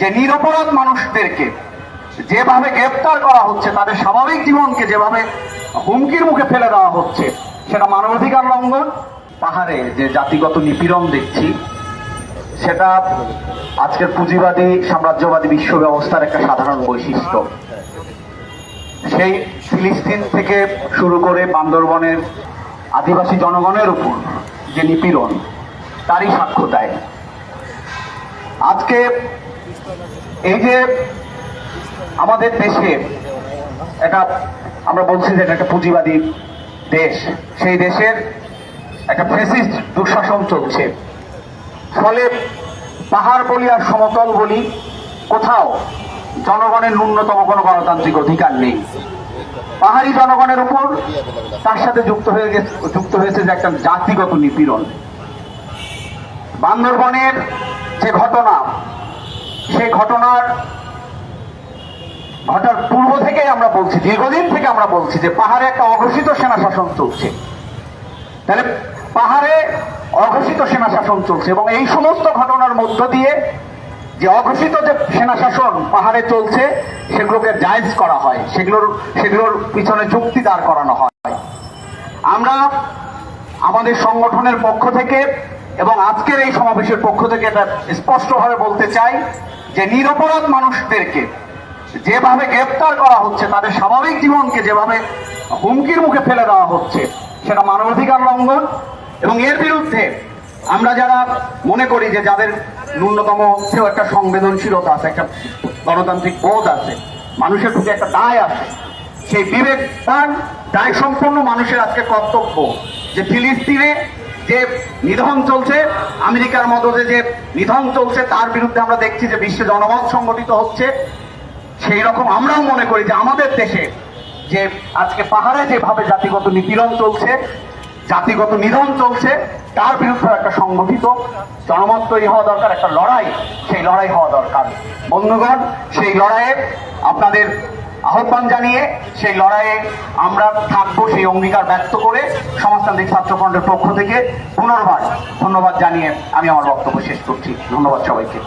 যে নিরপরাধ মানুষদেরকে যেভাবে গ্রেপ্তার করা হচ্ছে, তাদের স্বাভাবিক জীবনকে যেভাবে হুমকির মুখে ফেলে দেওয়া হচ্ছে, সেটা মানবাধিকার লঙ্ঘন, পাহাড়ে যে জাতিগত নিপীড়ন দেখছি, সেটা আজকের পুঁজিবাদী, সাম্রাজ্যবাদী বিশ্ব ব্যবস্থার একটা সাধারণ বৈশিষ্ট্য। সেই ফিলিস্তিন থেকে শুরু করে বান্দরবনের আদিবাসী জনগণের উপর যে নিপীড়ন, তারই সাক্ষ্য দেয়। আজকে এই যে আমাদের দেশে এটা আমরা বলছি যে এটা একটা পুঁজিবাদী দেশ, সেই দেশের একটা ফেসিস্ট দুঃশাসন চলছে। ফলে পাহাড় বলি আর সমতল বলি কোথাও জনগণের ন্যূনতম কোনো গণতান্ত্রিক অধিকার নেই। পাহাড়ি জনগণের উপর তার সাথে যুক্ত হয়ে গেছে, যুক্ত হয়েছে যে একটা জাতিগত নিপীড়ন। বান্দরবনের যে ঘটনা সেই ঘটনার, ঘটার পূর্ব থেকেই আমরা বলছি, দীর্ঘদিন থেকে আমরা বলছি যে পাহাড়ে একটা অঘোষিত সেনা শাসন চলছে। তাহলে পাহাড়ে অঘোষিত সেনা শাসন চলছে এবং এই সমস্ত ঘটনার মধ্য দিয়ে যে অঘোষিত যে সেনা শাসন পাহাড়ে চলছে, সেগুলোকে জায়জ করা হয়। সেগুলোর সেগুলোর পিছনে যুক্তি দাঁড় করানো হয়। আমরা আমাদের সংগঠনের পক্ষ থেকে এবং আজকের এই সমাবেশের পক্ষ থেকে এটা স্পষ্টভাবে বলতে চাই যে নিরপরাধ মানুষদেরকে যেভাবে গ্রেপ্তার করা হচ্ছে, তাদের স্বাভাবিক জীবনকে যেভাবে হুমকির মুখে ফেলে দেওয়া হচ্ছে, সেটা মানবাধিকার লঙ্ঘন এবং এর বিরুদ্ধে আমরা যারা মনে করি যে যাদের ন্যূনতম কেউ একটা সংবেদনশীলতা আছে, একটা গণতান্ত্রিক বোধ আছে, মানুষের প্রতি একটা দায় আছে, সেই বিবেক তার দায় সম্পন্ন মানুষের আজকে কর্তব্য যে ফিলিস্তিনে যে নিধন চলছে, আমেরিকার মদতে যে নিধন চলছে, তার বিরুদ্ধে আমরা দেখছি যে বিশ্বে জনমত সংগঠিত হচ্ছে। সেই রকম আমরাও মনে করি যে আমাদের দেশে যে আজকে পাহাড়ে যেভাবে জাতিগত নিপীড়ন চলছে, জাতিগত নিধন চলছে, তার বিরুদ্ধে একটা সংগঠিত জনমত তৈরি হওয়া দরকার, একটা লড়াই, সেই লড়াই হওয়া দরকার। বন্ধুগণ, সেই লড়াইয়ে আপনাদের আহ্বান জানিয়ে সেই লড়াইয়ে আমরা থাকব সেই অঙ্গীকার ব্যক্ত করে সমাজতান্ত্রিক ছাত্রফ্রন্টের পক্ষ থেকে পুনর্বার ধন্যবাদ জানিয়ে আমি আমার বক্তব্য শেষ করছি। ধন্যবাদ সবাইকে।